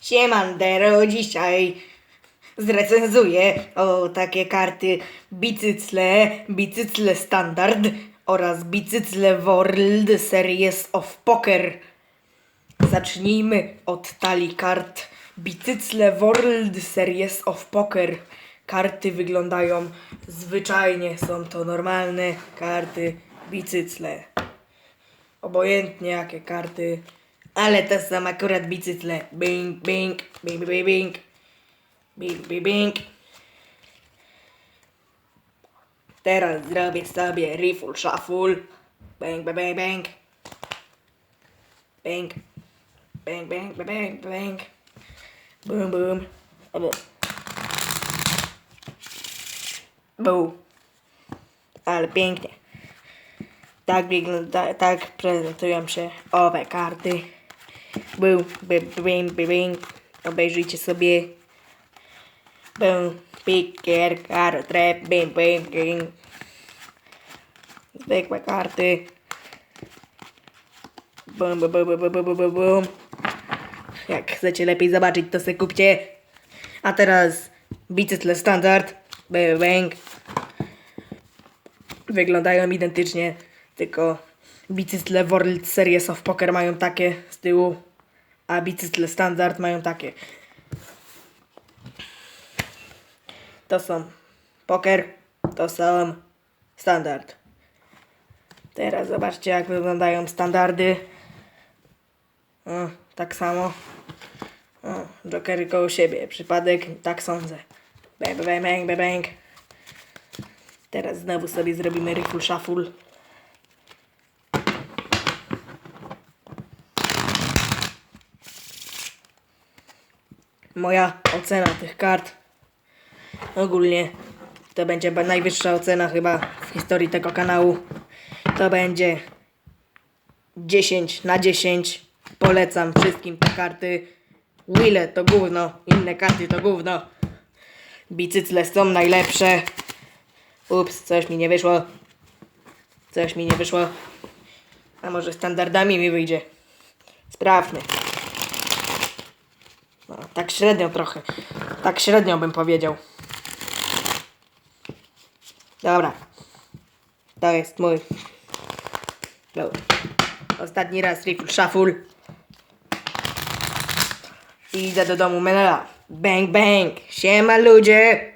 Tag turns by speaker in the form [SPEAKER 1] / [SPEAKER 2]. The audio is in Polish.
[SPEAKER 1] Siemandero, dzisiaj zrecenzuję o takie karty bicycle, bicycle standard oraz bicycle World Series of Poker. Zacznijmy od talii kart bicycle World Series of Poker. Karty wyglądają zwyczajnie, są to normalne karty bicycle. Obojętnie jakie karty, ale to są akurat bicycle. Bing, bing, bing, bing, bing. Bing, bing, bing. Teraz zrobię sobie riffle shuffle. Bang, bang, bang, bang. Bang. Bang, bang, bang, bang, bang. Boom, boom. Boom. Ale pięknie. Tak tak prezentują się owe karty. Bing, bing, bing. Obejrzyjcie sobie. Boom, picker, caro, trap, bing, bing, bing. Zwykłe karty. Boom, boom, boom, boom, boom, boom, boom. Jak chcecie lepiej zobaczyć, to se kupcie. A teraz bicycle standard. Bang, bang. Wyglądają identycznie, tylko bicycle World Series of Poker mają takie z tyłu, a bicycle standard mają takie. To są poker, to są standard. Teraz zobaczcie jak wyglądają standardy. O, tak samo. O, jokery koło siebie. Przypadek, tak sądzę. Bang, bang, bang, bang. Teraz znowu sobie zrobimy riffle shuffle. Moja ocena tych kart ogólnie to będzie najwyższa ocena chyba w historii tego kanału. To będzie 10 na 10. Polecam wszystkim te karty. Wille to gówno, inne karty to gówno. Bicycle są najlepsze. Ups, coś mi nie wyszło. Coś mi nie wyszło. A może standardami mi wyjdzie. Sprawdźmy. No, tak średnio trochę. Tak średnio bym powiedział. Dobra. To jest mój. Dobra. Ostatni raz riffle shuffle. I idę do domu Menela. Bang bang. Siema ludzie.